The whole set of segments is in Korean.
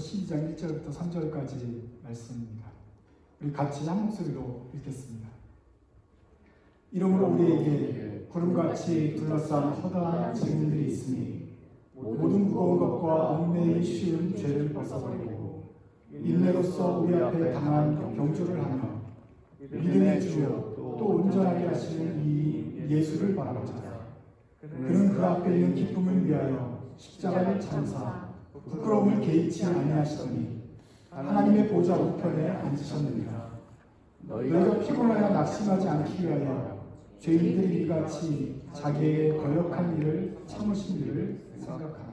12장 1절부터 3절까지 말씀입니다. 우리 같이 한 목소리로 읽겠습니다. 이러므로 우리에게 구름같이 둘러싼 허다한 증인들이 있으니 모든 무거운 것과 얽매이기 쉬운 죄를 벗어버리고 인내로서 우리 앞에 당한 경주를 하며 믿음의 주요 또 온전하게 하시는 이 예수를 바라보자. 그는 그 앞에 있는 기쁨을 위하여 십자가를 참사 부끄러움을 개의치 아니하시더니 하나님의 보좌 우편에 앉으셨느니라. 너희가 피곤하여 낙심하지 않기 위하여 죄인들이 이같이 자기에게 거역한 일을 참으신 일을 생각하라.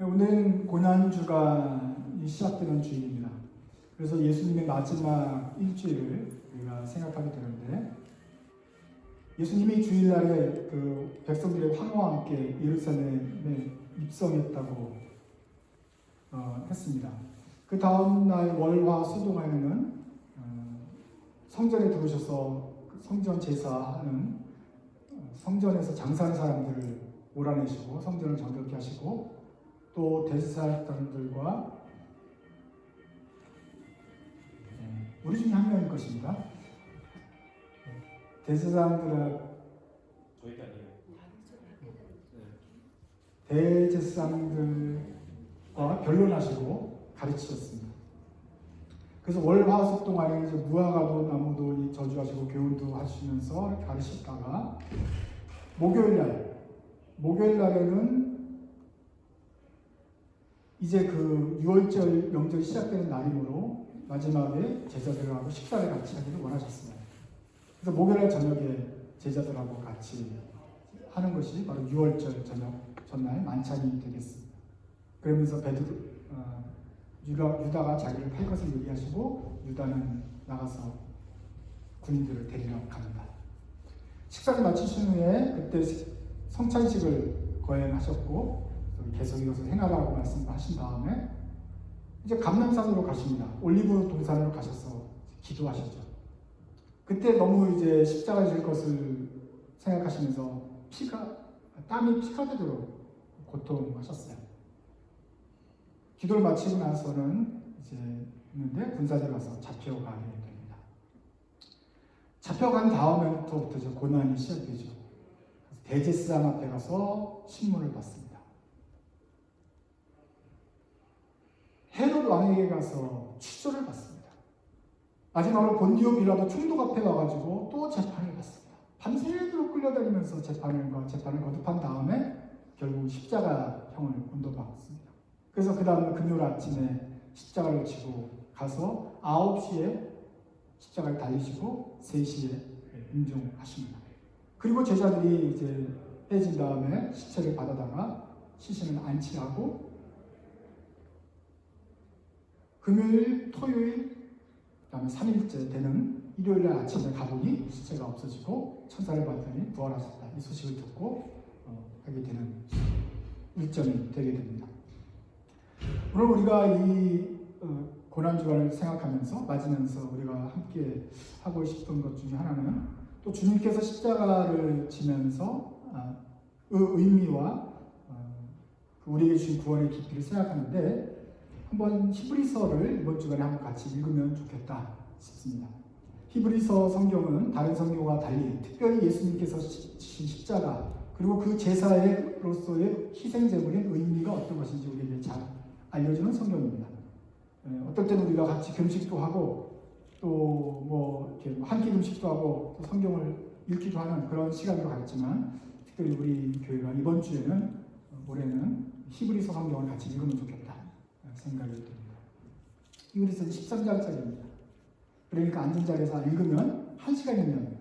오늘은 고난주가 시작되는 주일입니다. 그래서 예수님의 마지막 일주일을 우리가 생각하게 되는데 예수님이 주일날에 그 백성들의 환호와 함께 예루살렘에 입성했다고 어, 했습니다. 그 다음 날 월화 수동에는 어, 성전에 들어오셔서 그 성전 제사하는 어, 성전에서 장사하는 사람들을 몰아내시고 성전을 정결케 하시고 또 대제사장들과 네, 우리 중에 한 명일 것입니다. 대제사장들의 저희가 아니에요. 대제사장들과 변론하시고 가르치셨습니다. 그래서 월화수 동안에 이제 무화과도 나무도 이 저주하시고 교훈도 하시면서 가르치다가 목요일 날 목요일 날에는 이제 그 6월절 명절이 시작되는 날이므로 마지막에 제자들하고 식사를 같이 하기를 원하셨습니다. 그래서 목요일 저녁에 제자들하고 같이 하는 것이 바로 6월절 저녁 전날 만찬이 되겠습니다. 그러면서 베드로 어, 유다, 유다가 자기를 팔 것을 얘기하시고 유다는 나가서 군인들을 데리러 갑니다. 식사를 마치신 후에 그때 성찬식을 거행하셨고 계속 이것을 행하라고 말씀하신 다음에 이제 감남산으로 가십니다. 올리브 동산으로 가셔서 기도하셨죠. 그때 너무 이제 십자가 질 것을 생각하시면서 피가 땀이 피가 되도록 고통하셨어요. 기도를 마치고 나서는 이제 있는데 군사들 가서 잡혀가게 됩니다. 잡혀간 다음부터 이제 고난이 시작되죠. 대제사장 앞에 가서 신문을 받습니다. 헤롯 왕에게 가서 취조를 받습니다. 마지막으로 본디오 빌라도 총독 앞에 와가지고 또 재판을 받습니다. 밤새도록 끌려다니면서 재판을 재판을 거듭한 다음에 결국 십자가형을 온도받습니다. 그래서 그 다음 금요일 아침에 십자가를 지고 가서 9시에 십자가를 달리시고 3시에 임종하십니다. 그리고 제자들이 이제 빼진 다음에 시체를 받아다가 시신을 안치하고 금요일, 토요일, 그다음에 3일째 되는 일요일 날 아침에 가보니 시체가 없어지고 천사를 봤더니 부활하셨다. 이 소식을 듣고 어, 하게 되는 일정이 되게 됩니다. 오늘 우리가 이 어, 고난 주간을 생각하면서 맞으면서 우리가 함께 하고 싶은 것 중에 하나는 또 주님께서 십자가를 지면서 아, 그 의미와 어, 우리에게 주신 구원의 깊이를 생각하는데 한번 히브리서를 이번 주간에 한번 같이 읽으면 좋겠다 싶습니다. 히브리서 성경은 다른 성경과 달리 특별히 예수님께서 지신 십자가 그리고 그 제사로서의 희생 제물의 의미가 어떤 것인지 우리에게 잘 알려주는 성경입니다. 어떨 때는 우리가 같이 금식도 하고 또 뭐 이렇게 한 끼 금식도 하고 또 성경을 읽기도 하는 그런 시간도 갖지만 특별히 우리 교회가 이번 주에는 올해는 히브리서 성경을 같이 읽으면 좋겠다 생각이 듭니다. 히브리서는 13장짜리입니다. 그러니까 앉은 자리에서 읽으면 한 시간이면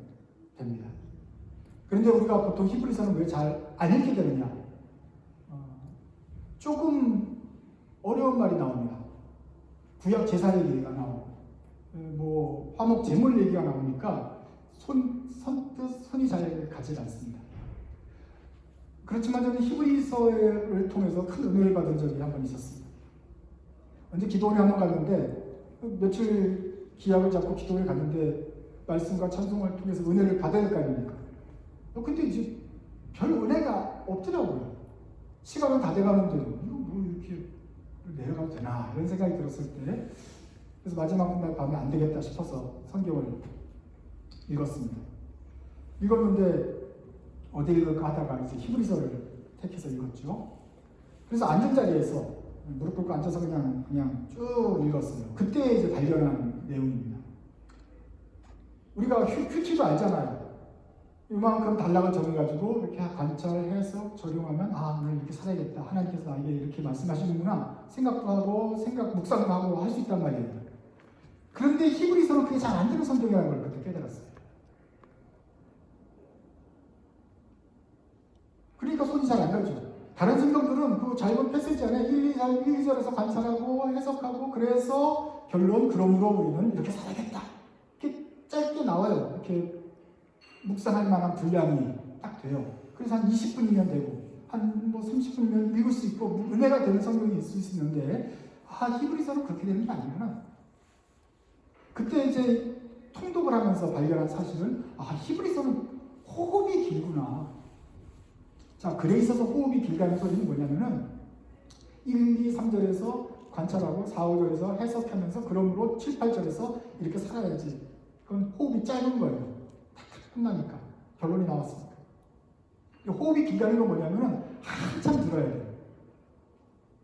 됩니다. 그런데 우리가 보통 히브리서는 왜 잘 안 읽게 되느냐? 어, 조금 어려운 말이 나옵니다. 구약 제사의 얘기가 나오고, 뭐 화목 제물 얘기가 나오니까 손 선뜻 손이 잘 가지 않습니다. 그렇지만 저는 히브리서를 통해서 큰 은혜를 받은 적이 한 번 있었습니다. 언제 기도원에 한번 갔는데 며칠 기약을 잡고 기도원에 갔는데 말씀과 찬송을 통해서 은혜를 받아야 될 거 아닙니까? 근데 이제 별 은혜가 없더라고요. 시간은 다 돼가는데 이거 뭐 내려가도 되나 이런 생각이 들었을 때 그래서 마지막 날 밤에 안 되겠다 싶어서 성경을 읽었습니다. 읽었는데 어디 읽을까 하다가 이제 히브리서를 택해서 읽었죠. 그래서 앉은 자리에서 무릎 꿇고 앉아서 그냥 그냥 쭉 읽었어요. 그때 이제 발견한 내용입니다. 우리가 큐, 큐티도 알잖아요. 이만큼 단락을 정해가지고 이렇게 관찰해서 적용하면 아 오늘 이렇게 살아야겠다. 하나님께서 나에게 이렇게 말씀하시는구나 생각도 하고 생각 묵상도 하고 할 수 있단 말이에요. 그런데 히브리서는 그게 잘 안 되는 성경이라는 걸 그때 깨달았어요. 그러니까 손이 잘 안 가죠. 다른 성경들은 그 짧은 패시지 안에 1, 2, 3, 1, 2절에서 관찰하고 해석하고 그래서 결론 그러므로 우리는 이렇게 살아야겠다. 이렇게 짧게 나와요. 이렇게 묵상할 만한 분량이 딱 돼요. 그래서 한 20분이면 되고 한 뭐 30분이면 읽을 수 있고 뭐 은혜가 되는 성경이 있을 수 있는데 아 히브리서는 그렇게 되는 게 아니구나. 그때 이제 통독을 하면서 발견한 사실은 아 히브리서는 호흡이 길구나. 자 글에 있어서 호흡이 길다는 소리는 뭐냐면은 1, 2, 3절에서 관찰하고 4, 5절에서 해석하면서 그러므로 7, 8절에서 이렇게 살아야지. 그건 호흡이 짧은 거예요. 탁탁 끝나니까 결론이 나왔습니다. 이 호흡이 길다는 건 뭐냐면은 한참 들어야 돼요.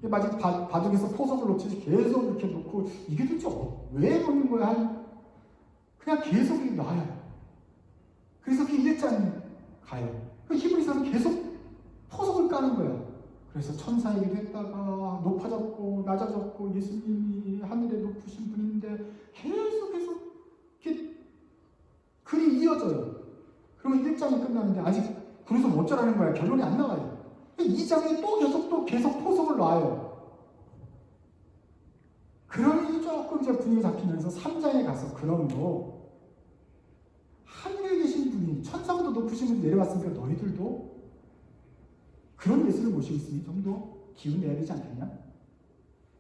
마치 바, 바둑에서 포석을 놓치지 계속 이렇게 놓고 이게 도대체 어- 왜 놓는 거야? 한- 그냥 계속 놔요. 그래서 그 일장이 가요. 그 히브리서는 계속 포석을 까는 거예요. 그래서 천사이기도 했다가 높아졌고 낮아졌고 예수님이 하늘에 높으신 분인데 계속 계속 이렇게 글이 이어져요. 그러면 1장이 끝나는데 아직 그래서 뭐 어쩌라는 거야. 결론이 안 나와요. 2장에 또 계속 또 계속 포석을 놔요. 그러니 조금 이제 분위기 잡히면서 3장에 가서 그러므로 하늘에 계신 분이 천사보다 높으신 분이 내려왔으니까 너희들도 그런 예수를 모시고 있으니 좀 더 기운 내야 되지 않겠냐?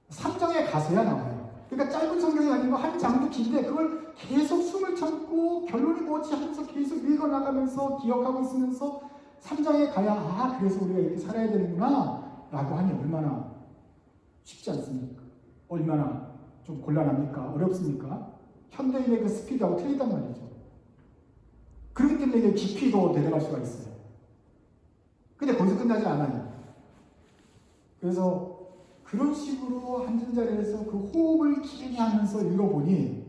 3장에 가서야 나와요. 그러니까 짧은 성경이 아니고 한 장도 긴데 그걸 계속 숨을 참고 결론이 뭐지 하면서 계속 읽어나가면서 기억하고 있으면서 3장에 가야 아 그래서 우리가 이렇게 살아야 되는구나 라고 하니 얼마나 쉽지 않습니까? 얼마나 좀 곤란합니까? 어렵습니까? 현대인의 그 스피드하고 틀리단 말이죠. 그렇기 때문에 이게 깊이도 내려갈 수가 있어요. 근데 거기서 끝나지 않아요. 그래서 그런 식으로 앉은 자리에서 그 호흡을 길게 하면서 읽어보니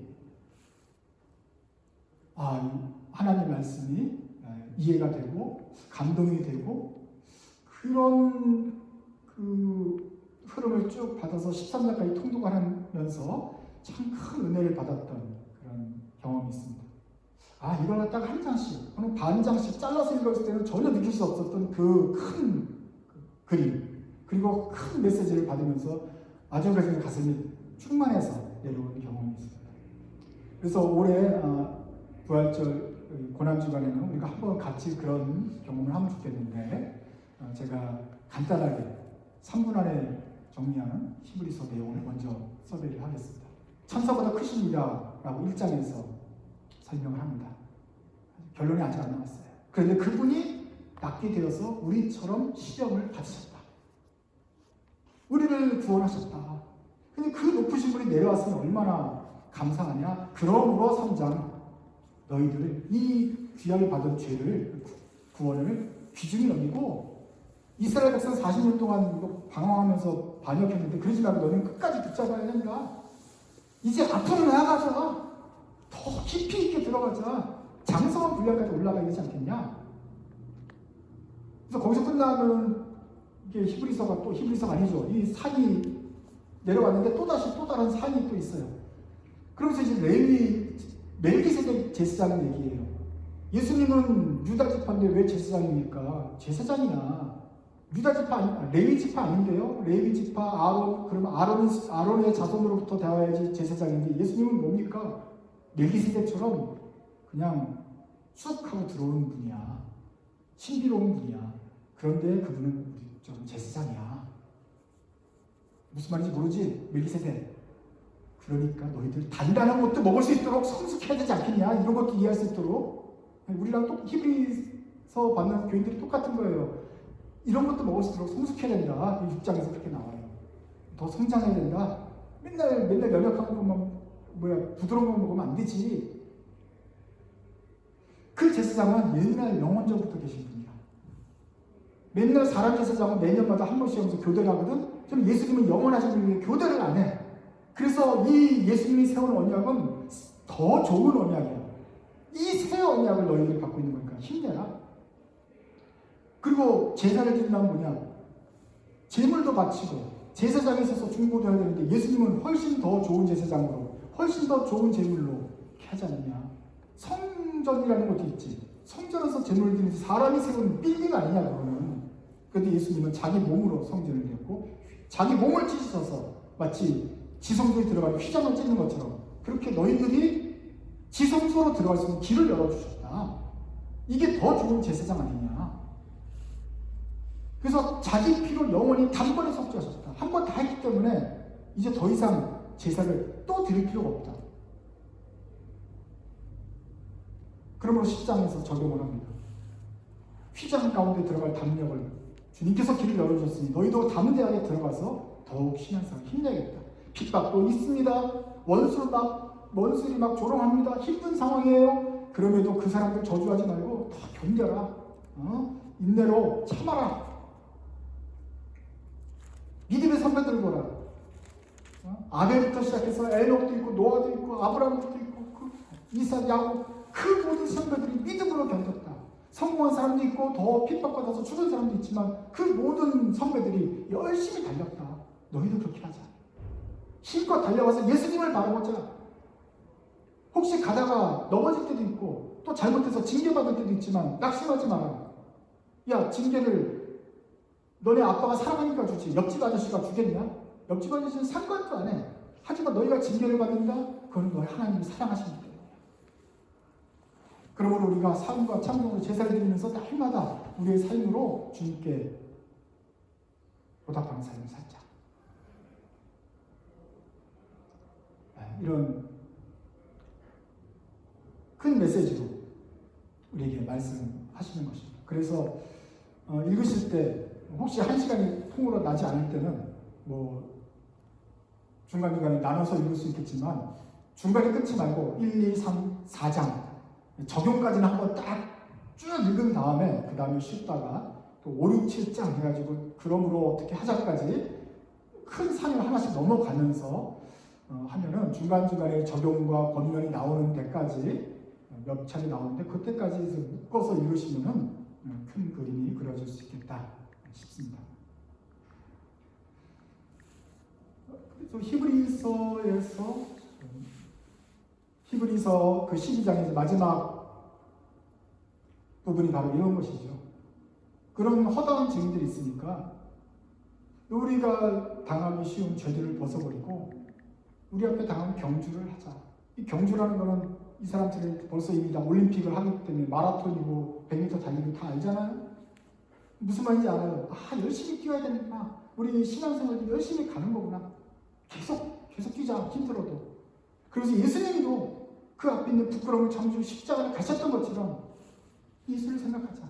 아, 이 하나님 말씀이 이해가 되고 감동이 되고 그런 그 흐름을 쭉 받아서 13장까지 통독을 하면서 참 큰 은혜를 받았던 그런 경험이 있습니다. 아, 이걸 갖다가 한 장씩, 또는 반 장씩 잘라서 읽었을 때는 전혀 느낄 수 없었던 그 큰 그림, 그리고 큰 메시지를 받으면서 아주 그래서 가슴이 충만해서 내려온 경험이 있습니다. 그래서 올해 어, 부활절 고난 주간에는 우리가 한번 같이 그런 경험을 하면 좋겠는데 어, 제가 간단하게 3분 안에 정리하는 히브리서 내용을 먼저 소개를 하겠습니다. 천사보다 크십니다라고 1장에서 설명을 합니다. 결론이 아직 안 나왔어요. 그런데 그분이 낫게 되어서 우리처럼 시험을 받으셨다. 우리를 구원하셨다. 근데 그 높으신 분이 내려왔으면 얼마나 감사하냐? 그러므로 3장 너희들은 이 귀하게 받은 죄를 구원을 귀중히 여기고 이스라엘 백성 40년 동안 방황하면서 반역했는데 그러지 말고 너는 끝까지 붙잡아야 된다. 이제 앞으로 있게 들어가자. 장성한 분량까지 올라가야 되지 않겠냐? 그래서 거기서 끝나면 이게 히브리서가 또 히브리서가 아니죠. 이 산이 내려왔는데 또 다시 또 다른 산이 또 있어요. 그러면서 이제 레위 멜기세덱 제사장 얘기예요. 예수님은 유다 지파인데 왜 제사장입니까? 제사장이야. 유다 지파 아니 레위 지파 아닌데요? 레위 지파 아론 그러면 아론 아론의 자손으로부터 되어야지 제사장인데 예수님은 뭡니까? 멜기세덱처럼 그냥 쑥 하고 들어오는 분이야. 신비로운 분이야. 그런데 그분은 우리 좀 제사장이야. 무슨 말인지 모르지? 멜기세덱. 그러니까 너희들 단단한 것도 먹을 수 있도록 성숙해야 되지 않겠냐? 이런 것도 이해할 수 있도록. 우리랑 또 히브리서 받는 교인들이 똑같은 거예요. 이런 것도 먹을 수 있도록 성숙해야 된다. 6장에서 그렇게 나와요. 더 성장해야 된다. 맨날 맨날 연약한 것만 뭐야 부드러운 거 먹으면 안 되지. 그 제사장은 옛날 영원전부터 계신 분이야. 맨날 사람 제사장은 매년마다 한 번씩 하면서 교대를 하거든. 저는 예수님은 영원하신 분이 교대를 안 해. 그래서 이 예수님이 세운 언약은 더 좋은 언약이야. 이 새 언약을 너희들이 갖고 있는 거니까 힘내라. 그리고 제사를 드린다면 뭐냐? 제물도 바치고 제사장에 있어서 중보도 해야 되는데 예수님은 훨씬 더 좋은 제사장으로 훨씬 더 좋은 제물로 하지 않느냐? 성 전이라는 것도 있지. 성전에서 드리는 사람이 세운 빌딩 아니냐 그거는. 그런데 예수님은 자기 몸으로 성전을 드렸고 자기 몸을 찢으셔서 마치 지성소에 들어가는 휘장을 찢는 것처럼 그렇게 너희들이 지성소로 들어갈 수 있는 길을 열어주셨다. 이게 더 좋은 제사장 아니냐. 그래서 자기 피로 영원히 단번에 섭취하셨다. 한 번 다 했기 때문에 이제 더 이상 제사를 또 드릴 필요가 없다. 그러므로 10장에서 적용을 합니다. 휘장 가운데 들어갈 담력을 주님께서 길을 열어주셨으니 너희도 다른 대학에 들어가서 더욱 신앙생활 힘내겠다. 핍박도 있습니다. 원수 막 원수들이 막 조롱합니다. 힘든 상황이에요. 그럼에도 그 사람들 저주하지 말고 다 견뎌라. 어? 인내로 참아라. 믿음의 선배들 보라. 어? 아벨부터 시작해서 에녹도 있고 노아도 있고 아브라함도 있고 그 이삭 야곱 그 모든 선배들이 믿음으로 견뎠다. 성공한 사람도 있고 더 핍박받아서 죽은 사람도 있지만 그 모든 선배들이 열심히 달렸다. 너희도 그렇게 하자. 힘껏 달려가서 예수님을 바라보자. 혹시 가다가 넘어질 때도 있고 또 잘못해서 징계받을 때도 있지만 낙심하지 마라. 야 징계를 너네 아빠가 사랑하니까 주지. 옆집 아저씨가 주겠냐? 옆집 아저씨는 상관도 안 해. 하지만 너희가 징계를 받는다? 그건 너희 하나님이 때문에. 그러므로 우리가 삶과 참으로 제사를 드리면서 날마다 우리의 삶으로 주님께 보답하는 삶을 살자. 네, 이런 큰 메시지로 우리에게 말씀하시는 것입니다. 그래서 어, 읽으실 때 혹시 한 시간이 통으로 나지 않을 때는 뭐 중간중간에 나눠서 읽을 수 있겠지만 중간에 끊지 말고 1, 2, 3, 4장 적용까지는 한번 딱 쭉 읽은 다음에 그 다음에 쉬다가 또 5, 6, 7장 해가지고 그러므로 어떻게 하자까지 큰 산을 하나씩 넘어가면서 어, 하면은 중간중간에 적용과 권면이 나오는 데까지 몇 차례 나오는데 그때까지 묶어서 읽으시면은 어, 큰 그림이 그려질 수 있겠다 싶습니다. 그래서 히브리서에서 음, 히브리서 그 12장에서 마지막 부분이 바로 이런 것이죠. 그런 허다한 증인들이 있으니까 우리가 당하기 쉬운 죄들을 벗어버리고 우리 앞에 당한 경주를 하자. 이 경주라는 거는 이 사람들이 벌써 이미 다 올림픽을 하기 때문에 마라톤이고 100m 달리기 다 알잖아요. 무슨 말인지 알아요. 아 열심히 뛰어야 되는구나. 우리 신앙생활도 열심히 가는 거구나. 계속 계속 뛰자 힘들어도. 그래서 예수님도 그 앞에 있는 부끄러움을 참으시고 십자가를 가셨던 것처럼 예수를 생각하자.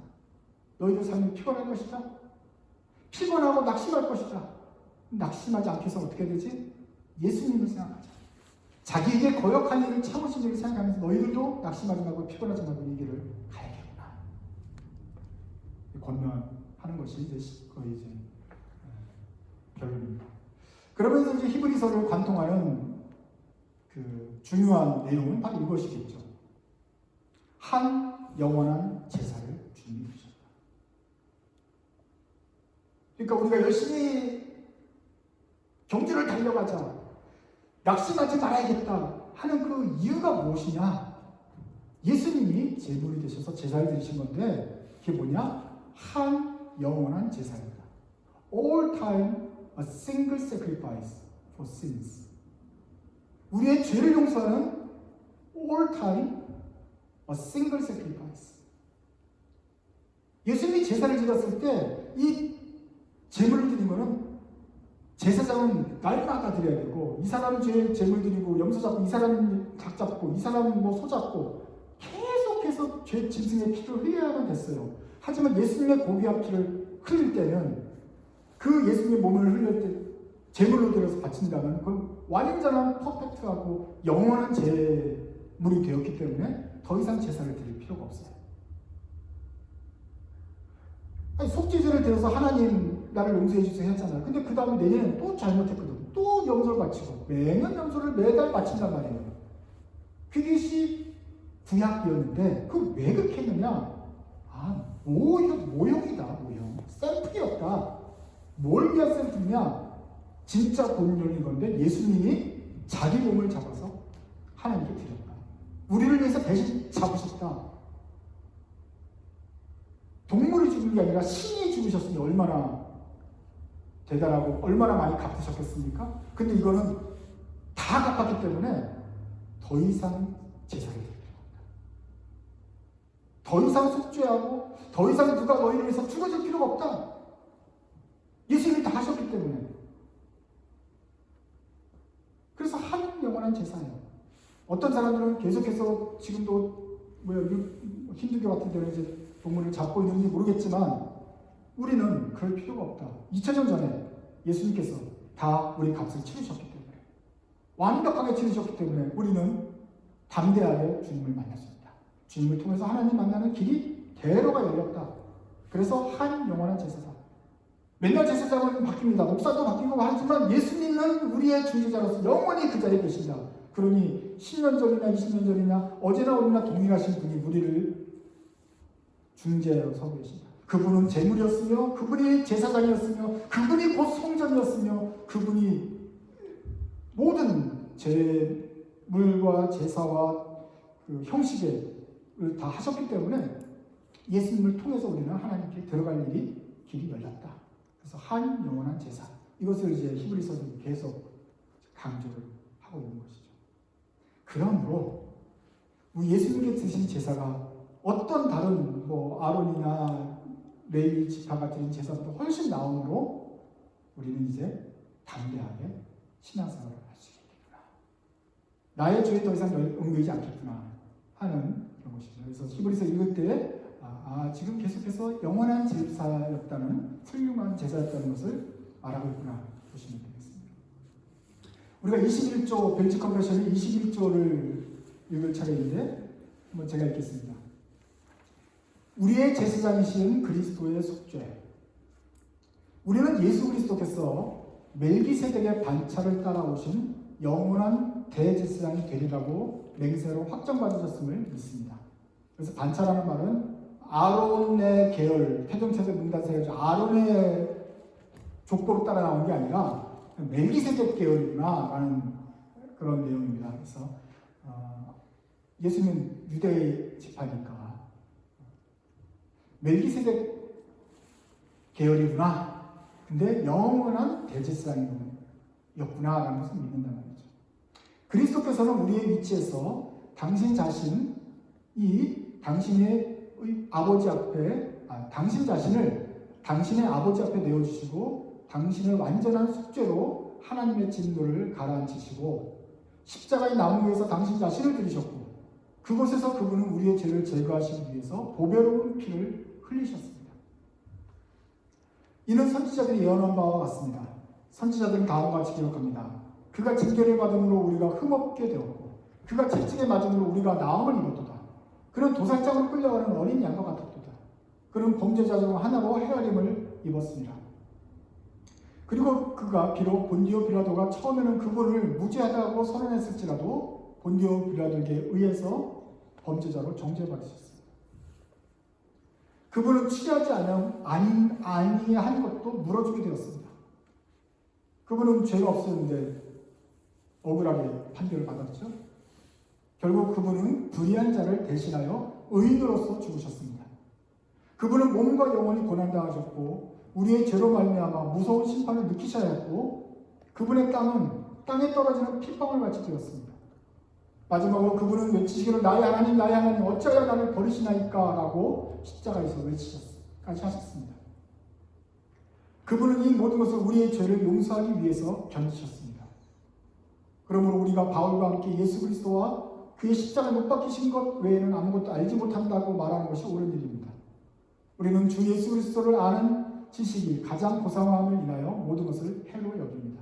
너희들 삶이 피곤할 것이다. 피곤하고 낙심할 것이다. 낙심하지 않게 해서 어떻게 되지? 예수님을 생각하자. 자기에게 거역한 일을 참으신 일을 생각하면서 너희들도 낙심하지 말고 피곤하지 말고 이 길을 가야겠구나. 권면하는 것이 이제 거의 이제 결론입니다. 그러면서 이제 히브리서를 관통하는 그 중요한 내용은 바로 이것이겠죠. 한 영원한 제사를 주님이 주셨다. 그러니까 우리가 열심히 경주를 달려가자. 낙심하지 말아야겠다 하는 그 이유가 무엇이냐? 예수님이 제물이 되셔서 제사를 드리신 건데 그게 뭐냐? 한 영원한 제사입니다. All time a single sacrifice for sins. 우리의 죄를 용서하는 all time a single sacrifice. 예수님이 제사를 지었을 때 이 제물을 드린 거는 제사장은 날마다 드려야 되고 이 사람 죄 제물 드리고 염소 잡고 이 사람 닭 잡고 이 사람 뭐소 잡고 계속해서 죄 짐승의 피를 흘려야만 됐어요. 하지만 예수님의 고기와 피를 흘릴 때는 그 예수님의 몸을 흘릴 때 제물로 드려서 바친다면 그건 완전한 퍼펙트하고 영원한 제물이 되었기 때문에 더 이상 제사를 드릴 필요가 없어요. 아니, 속죄제를 드려서 하나님 나를 용서해 주세요 했잖아요. 근데 그 다음에 내년에 또 잘못했거든. 또 염소를 바치고 매년 염소를 매달 바친단 말이에요. 그것이 구약이었는데 그 왜 그렇게 했느냐? 아 모형 모형이다 모형 샘플이었다. 뭘 위한 샘플이냐? 진짜 본론인 건데 예수님이 자기 몸을 잡아서 하나님께 드렸다. 우리를 위해서 대신 잡으셨다. 동물이 죽은 게 아니라 신이 죽으셨으니 얼마나 대단하고 얼마나 많이 갚으셨겠습니까? 근데 이거는 다 갚았기 때문에 더 이상 제사를. 더 이상 속죄하고 더 이상 누가 너희를 위해서 죽어질 필요가 없다. 예수님이 다 하셨기 때문에. 그래서 한 영원한 제사예요. 어떤 사람들은 계속해서 지금도 유- 힌두교 같은 데는 이제 동물을 잡고 있는지 모르겠지만 우리는 그럴 필요가 없다. 2000년 전에 예수님께서 다 우리 값을 치르셨기 때문에 완벽하게 치르셨기 때문에 우리는 담대하게 주님을 있다. 주님을 통해서 하나님 만나는 길이 대로가 열렸다. 그래서 한 영원한 제사다. 맨날 제사장은 바뀝니다. 목사도 바뀌고 하지만 예수님은 우리의 중재자로서 영원히 그 자리에 계신다. 그러니 10년 전이나 20년 전이나 어제나 오늘나 동일하신 분이 우리를 중재하여 서고 계신다. 그분은 제물이었으며 그분이 제사장이었으며 그분이 곧 성전이었으며 그분이 모든 제물과 제사와 그 형식을 다 하셨기 때문에 예수님을 통해서 우리는 하나님께 들어갈 일이 길이 열렸다. 그래서 한 영원한 제사 이것을 이제 히브리서는 계속 강조를 하고 있는 것이죠. 그러므로 예수님께 드신 제사가 어떤 다른 뭐 아론이나 레위 지파가 드린 제사보다 훨씬 나음으로 우리는 이제 담대하게 신앙생활을 할 수 있겠구나. 나의 죄에 더 이상 얽매이지 않겠구나 하는 그런 것이죠. 그래서 히브리서 읽을 때 아, 아, 지금 계속해서 영원한 제사였다는 훌륭한 제사였다는 것을 말하고 있구나 보시면 되겠습니다. 우리가 21조 벨지 컨벤션의 21조를 읽을 차례인데 한번 제가 읽겠습니다. 우리의 제사장이신 그리스도의 속죄. 우리는 예수 그리스도께서 멜기세덱의 반차를 따라오신 영원한 대제사장이 되리라고 맹세로 확정받으셨음을 믿습니다. 그래서 반차라는 말은 아론의 계열, 태동체제 문단세에서 아론의 족보로 따라 나온 게 아니라 멜기세덱 계열이구나라는 그런 내용입니다. 그래서 어, 예수는 유대 지파니까 멜기세덱 계열이구나. 근데 영원한 대제사장이었구나라는 것을 믿는단 말이죠. 그리스도께서는 우리의 위치에서 당신 자신이 당신의 아버지 앞에 아, 당신 자신을 당신의 아버지 앞에 내어주시고 당신을 완전한 숙제로 하나님의 진노를 가라앉히시고 십자가의 나무 위에서 당신 자신을 들이셨고 그곳에서 그분은 우리의 죄를 제거하시기 위해서 보배로운 피를 흘리셨습니다. 이는 선지자들이 예언한 바와 같습니다. 선지자들은 다음과 같이 기록합니다. 그가 징계를 받음으로 우리가 흠없게 되었고 그가 채찍에 맞음으로 우리가 나음을 입었도다. 그는 도살장으로 끌려가는 어린 양과 같았도다. 그는 범죄자 중 하나로 헤아림을 입었습니다. 그리고 그가 비록 본디오 빌라도가 처음에는 그분을 무죄하다고 선언했을지라도 본디오 빌라도에게 의해서 범죄자로 정죄받으셨습니다. 그분은 취하지 않은 아니 아니한 것도 물어주게 되었습니다. 그분은 죄가 없었는데 억울하게 판결을 받았죠. 결국 그분은 불의한 자를 대신하여 의인으로서 죽으셨습니다. 그분은 몸과 영혼이 고난당하셨고 우리의 죄로 말미암아 무서운 심판을 느끼셔야 했고 그분의 땅은 땅에 떨어지는 핏방울 같이 되었습니다. 마지막으로 그분은 외치시기를 나의 하나님 나의 하나님 어찌하여 나를 버리시나이까 라고 십자가에서 외치셨까지 하셨습니다. 그분은 이 모든 것을 우리의 죄를 용서하기 위해서 견디셨습니다. 그러므로 우리가 바울과 함께 예수 그리스도와 그의 십자가에 못 박히신 것 외에는 아무것도 알지 못한다고 말하는 것이 옳은 일입니다. 우리는 주 예수 그리스도를 아는 지식이 가장 고상함을 인하여 모든 것을 해로 여깁니다.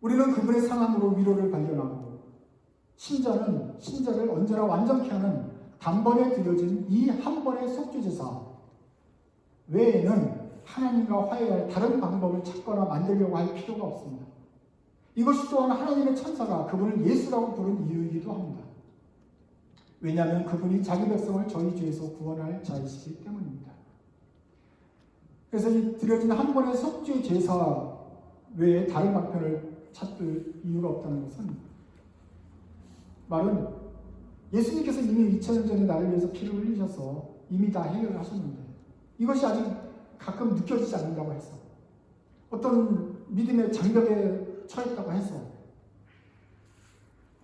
우리는 그분의 상함으로 위로를 발견하고 신자는 신자를 언제나 완전케 하는 단번에 드려진 이 한 번의 속죄제사 외에는 하나님과 화해할 다른 방법을 찾거나 만들려고 할 필요가 없습니다. 이것이 또한 하나님의 천사가 그분을 예수라고 부른 이유이기도 합니다. 왜냐하면 그분이 자기 백성을 저희 죄에서 구원할 자이시기 때문입니다. 그래서 이 드려진 한 번의 속죄 제사 외에 다른 방편을 찾을 이유가 없다는 것은 말은 예수님께서 이미 2000년 전에 나를 위해서 피를 흘리셔서 이미 다 해결을 하셨는데 이것이 아직 가끔 느껴지지 않는다고 해서 어떤 믿음의 장벽에 처했다고 해서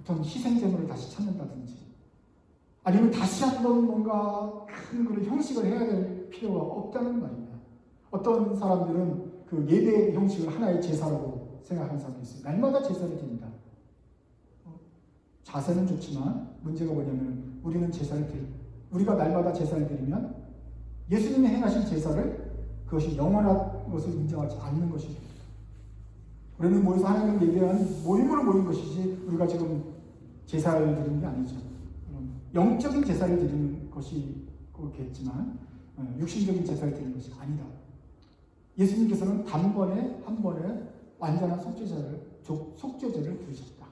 어떤 희생제물을 다시 찾는다든지 아니면 다시 한번 뭔가 큰 그런 형식을 해야 될 필요가 없다는 말입니다. 어떤 사람들은 그 예배 형식을 하나의 제사라고 생각하는 사람도 있어요. 날마다 제사를 드린다. 어, 자세는 좋지만 문제가 뭐냐면 우리는 제사를 드리 우리가 날마다 제사를 드리면 예수님이 행하신 제사를 그것이 영원한 것을 인정하지 않는 것이죠. 우리는 모여서 하나님 예배한 모임으로 모인 것이지 우리가 지금 제사를 드리는 게 아니죠. 음, 영적인 제사를 드리는 것이 그겠지만 어, 육신적인 제사를 드리는 것이 아니다. 예수님께서는 단번에 한 번에 완전한 속죄제를 속죄제를 부르셨다.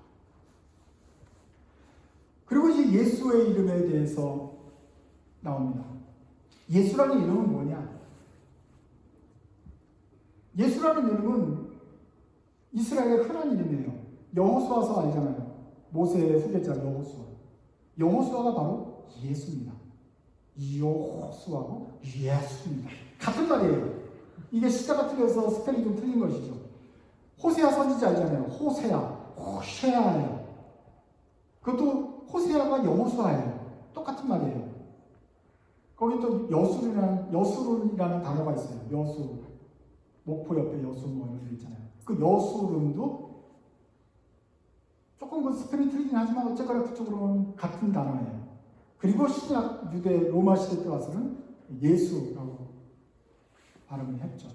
그리고 이제 예수의 이름에 대해서 나옵니다. 예수라는 이름은 뭐냐? 예수라는 이름은 이스라엘의 흔한 이름이에요. 여호수아서 알잖아요. 모세의 후계자 여호수아. 여호수아가 바로 예수입니다. 여호수아고 예수입니다. 같은 말이에요. 이게 시자가 틀려서 스펠이 좀 틀린 것이죠. 호세아 선지자 알잖아요. 호세아, 호세아예요. 그것도 호세아가 여호수아예요. 똑같은 말이에요. 거기 또 여수라는 여수론이라는 단어가 있어요. 여수 목포 옆에 여수 뭐 이런 데 있잖아요. 그 여수론도 조금 그 스펠이 틀리긴 하지만 어쨌거나 그쪽으로는 같은 단어예요. 그리고 신약 유대 로마 시대 때 와서는 예수라고 발음을 했죠.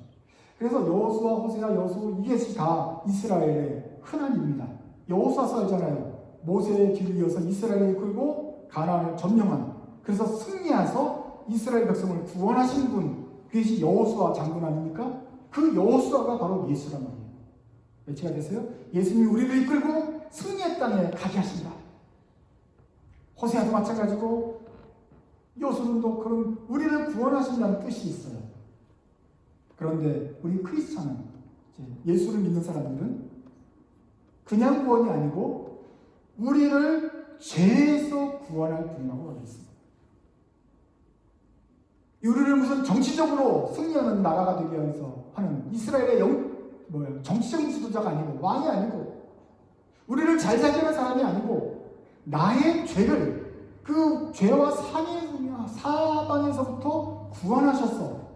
그래서 여호수아, 호세아, 여수 이게 다 이스라엘의 흔한 입니다. 여호수아서 알잖아요. 모세의 뒤를 이어서 이스라엘을 이끌고 가나안을 점령한 그래서 승리해서 이스라엘 백성을 구원하신 분 그것이 여호수아 장군 아닙니까? 그 여호수아가 바로 예수란 말이에요. 매치가 됐어요? 예수님이 우리를 이끌고 승리의 땅에 가게 하신다. 호세아도 마찬가지고 여수는도 그런 우리를 구원하신다는 뜻이 있어요. 그런데 우리 크리스천은 예수를 믿는 사람들은 그냥 구원이 아니고 우리를 죄에서 구원할 분이라고 알고 있습니다. 우리를 무슨 정치적으로 승리하는 나라가 되기 위해서 하는 이스라엘의 영, 뭐야, 정치적인 지도자가 아니고 왕이 아니고 우리를 잘 살게 하는 사람이 아니고 나의 죄를 그 죄와 사망, 사방에서부터 구원하셔서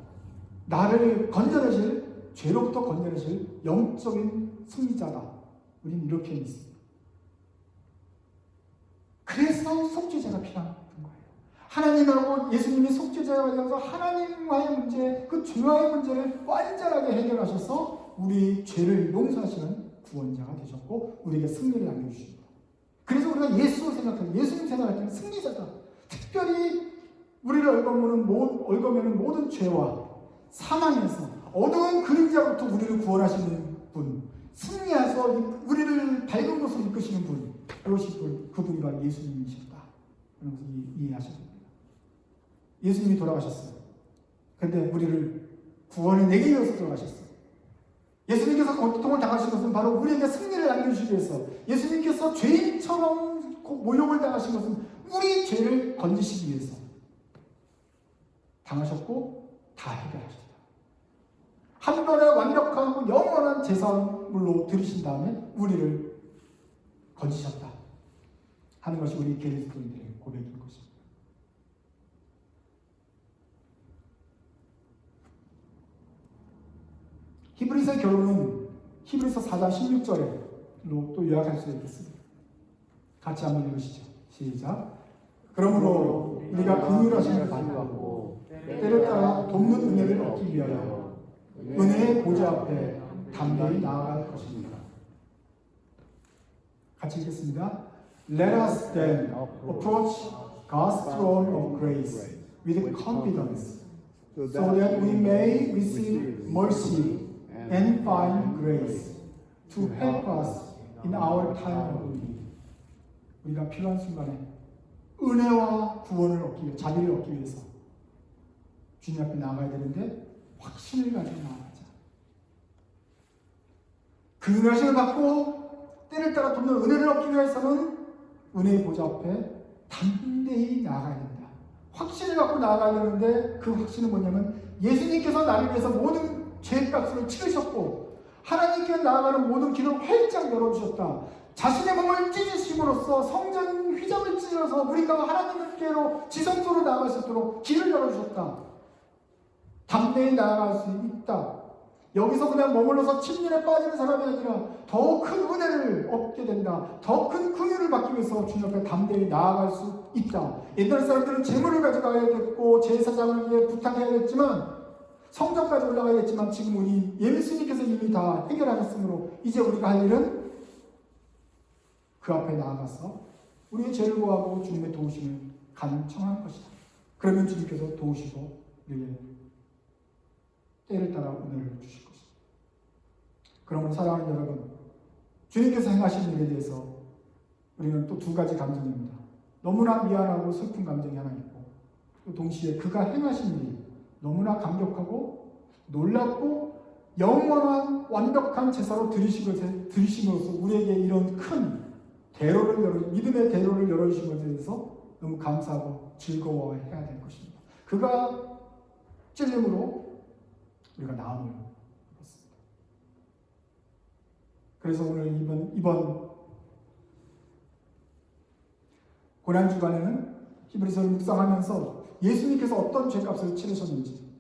나를 건져내실 죄로부터 건져내실 영적인 승리자다. 우리는 이렇게 믿습니다. 그래서 속죄제가 필요한 거예요. 하나님하고 예수님이 속죄제가 되어서 하나님과의 문제, 그 죄와의 문제를 완전하게 해결하셔서 우리 죄를 용서하시는 구원자가 되셨고 우리에게 승리를 안겨주십니다. 그래서 우리가 예수 생각하면 예수님 생각할 때는 승리자다. 특별히 우리를 얽어매는 모든, 모든 죄와 사망에서 어두운 그림자부터 우리를 구원하시는 분, 승리해서 우리를 밝은 곳으로 이끄시는 분, 그것이 그분이 바로 예수님이셨다. 그런 것을 이해하셔야 됩니다. 예수님이 돌아가셨어요. 근데 우리를 구원해 내기 위해서 돌아가셨어요. 예수님께서 고통을 당하신 것은 바로 우리에게 승리를 안겨주시기 위해서 예수님께서 죄인처럼 모욕을 당하신 것은 우리 죄를 건지시기 위해서 당하셨고 다 해결하셨다. 한 번에 완벽하고 영원한 제사물로 들으신 다음에 우리를 건지셨다 하는 것이 우리 그리스도인들의 고백인 것입니다. 히브리서 결론은 히브리서 4장 16절로 또 요약할 수 있겠습니다. 같이 한번 읽으시죠. 시작. 그러므로 우리가 긍휼하심을 받고 때를 따라 돕는 은혜를 얻기 위하여 은혜의 보좌 앞에 담대히 나아갈 것입니다. 같이 읽겠습니다. Let us then approach God's throne of grace with confidence, so that we may receive mercy and find grace to help us in our time of need. 우리가 필요한 순간에 은혜와 구원을 얻기 위해 자비를 얻기 위해서 주님 앞에 나가야 되는데 확신을 가지고 나아가자. 그 은혜를 받고 때를 따라 돕는 은혜를 얻기 위해서는 은혜의 보좌 앞에 담대히 나아가야 된다. 확신을 갖고 나아가야 되는데 그 확신은 뭐냐면 예수님께서 나를 위해서 모든 죄값을 치르셨고 하나님께 나아가는 모든 길을 활짝 열어주셨다. 자신의 몸을 찢으심으로써 성전 휘장을 찢어서 우리가 하나님께로 지성소로 나아갈 수 있도록 길을 열어주셨다. 담대히 나아갈 수 있다. 여기서 그냥 머물러서 침륜에 빠지는 사람이 아니라 더 큰 은혜를 얻게 된다. 더 큰 긍휼을 받기 위해서 주님 앞에 담대히 나아갈 수 있다. 옛날 사람들은 재물을 가져가야 됐고 제사장을 위해 부탁해야 됐지만 성전까지 올라가야 됐지만 지금 우리 예수님께서 이미 다 해결하셨으므로 이제 우리가 할 일은 그 앞에 나아가서 우리의 죄를 구하고 주님의 도우심을 간청하는 것이다. 그러면 주님께서 도우시고 우리의 때를 따라 은혜를 주실 것입니다. 그러므로 사랑하는 여러분, 주님께서 행하신 일에 대해서 우리는 또 두 가지 감정입니다. 너무나 미안하고 슬픈 감정이 하나 있고, 또 동시에 그가 행하신 일이 너무나 감격하고 놀랍고 영원한 완벽한 제사로 드리심으로써 우리에게 이런 큰 대로를 열어 믿음의 대로를 열어주신 것에 대해서 너무 감사하고 즐거워해야 될 것입니다. 그가 찔림으로 우리가 나음을 입었습니다. 그래서 오늘 이번 이번 고난 주간에는 히브리서를 묵상하면서 예수님께서 어떤 죄값을 치르셨는지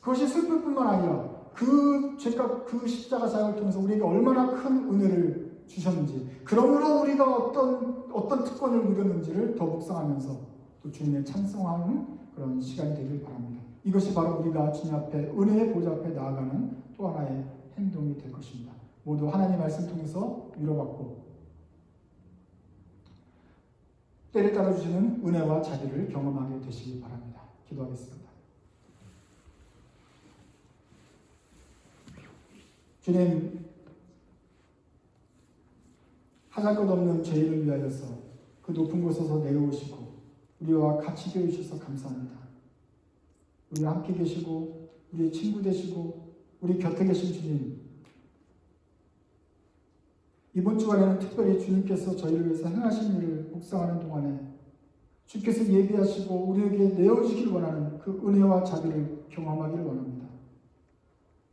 그것이 슬플 뿐만 아니라 그 죄값 그 십자가 사역을 통해서 우리에게 얼마나 큰 은혜를 주셨는지 그러므로 우리가 어떤 어떤 특권을 누렸는지를 더 묵상하면서 또 주님의 찬송하는 그런 시간이 되길 바랍니다. 이것이 바로 우리가 주님 앞에 은혜의 보좌 앞에 나아가는 또 하나의 행동이 될 것입니다. 모두 하나님 말씀 통해서 위로받고 때를 따라 주시는 은혜와 자비를 경험하게 되시기 바랍니다. 기도하겠습니다. 주님 하잘 것 없는 죄인을 위하여서 그 높은 곳에서 내려오시고 우리와 같이 되어 주셔서 감사합니다. 우리와 함께 계시고 우리의 친구 되시고 우리 곁에 계신 주님 이번 주간에는 특별히 주님께서 저희를 위해서 행하신 일을 묵상하는 동안에 주께서 예비하시고 우리에게 내어주길 원하는 그 은혜와 자비를 경험하기를 원합니다.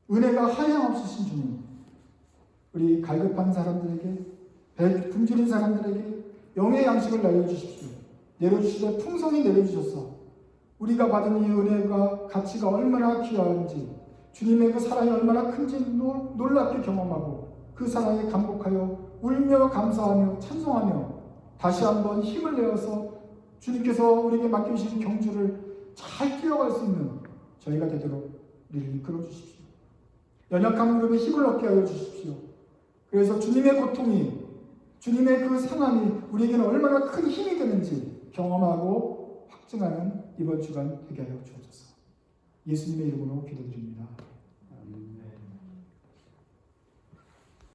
은혜가 하향없으신 주님 우리 갈급한 사람들에게 배 굶주린 사람들에게 영의 양식을 내려주십시오. 내려주시되 풍성히 내려주셔서 우리가 받은 이 은혜가 가치가 얼마나 귀한지 주님의 그 사랑이 얼마나 큰지 노- 놀랍게 경험하고 그 사랑에 감복하여 울며 감사하며 찬송하며 다시 한번 힘을 내어서 주님께서 우리에게 맡겨주신 경주를 잘 뛰어갈 수 있는 저희가 되도록 우리를 이끌어 주십시오. 연약한 무릎에 힘을 얻게 하여 주십시오. 그래서 주님의 고통이 주님의 그 상함이 우리에게는 얼마나 큰 힘이 되는지 경험하고 확증하는 이번 주간 되게 하여 주옵소서. 예수님의 이름으로 기도드립니다.